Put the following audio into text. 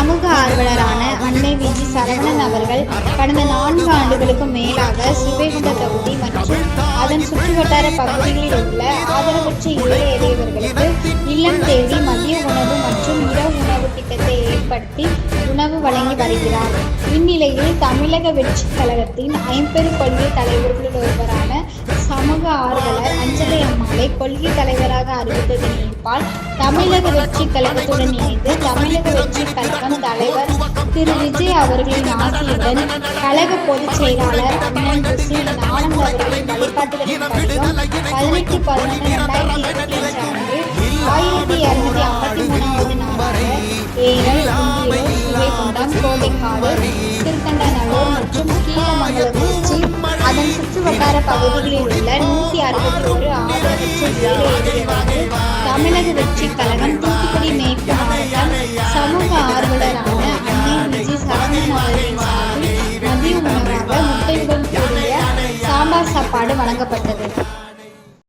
சமூக ஆர்வலரான அன்னை விஜி சரவணன் அவர்கள் கடந்த நான்கு ஆண்டுகளுக்கும் மேலாக ஸ்ரீவைகுண்ட தொகுதி மற்றும் அதன் சுற்றுவட்டார பகுதிகளில் உள்ள ஆதரவற்ற ஏழை எளியவர்களுக்கு இல்லம் தேடி மதிய உணவு மற்றும் இரவு உணவு திட்டத்தை ஏற்படுத்தி உணவு வழங்கி வருகிறார். இந்நிலையில் தமிழக வெற்றிக் கழகத்தின் ஐம்பெரும் கொள்கை தலைவர்களில் ஒருவரான சமூக ஆர்வலர் அஞ்சலி அம்மாளை கொள்கை தலைவராக அறிவித்ததன் ஏற்பால் தமிழக வெற்றி கழகத்துடன் இணைந்து தமிழக வெற்றி கழகம் தலைவர் திரு விஜய் அவர்களின் ஆசியுடன் கழக பொதுச் செயலாளர் அண்ணன் ஆனந்த் அவர்களின் பதினெட்டு பதினொன்று ரெண்டாயிரத்தி இருபத்தி அன்று ஆயிரத்தி இருநூத்தி ஐம்பத்தி மூணாவது நாளாக ஏரல் குண்டியூர் திருக்கண்டநல்லூர் மற்றும் அதன் சுற்று வட்டார பகுதிகளில் உள்ள நூற்றி அறுபத்தி ஒரு தமிழக வெற்றி கழகம் தூத்துக்குடி மேற்கு மாவட்டம் சமூக ஆர்வலரான அன்னை விஜய் சரவணன் அவர்களின் சார்பில் மதிய உணவாக முட்டையுடன் கூடிய சாம்பார் சாப்பாடு வழங்கப்பட்டது.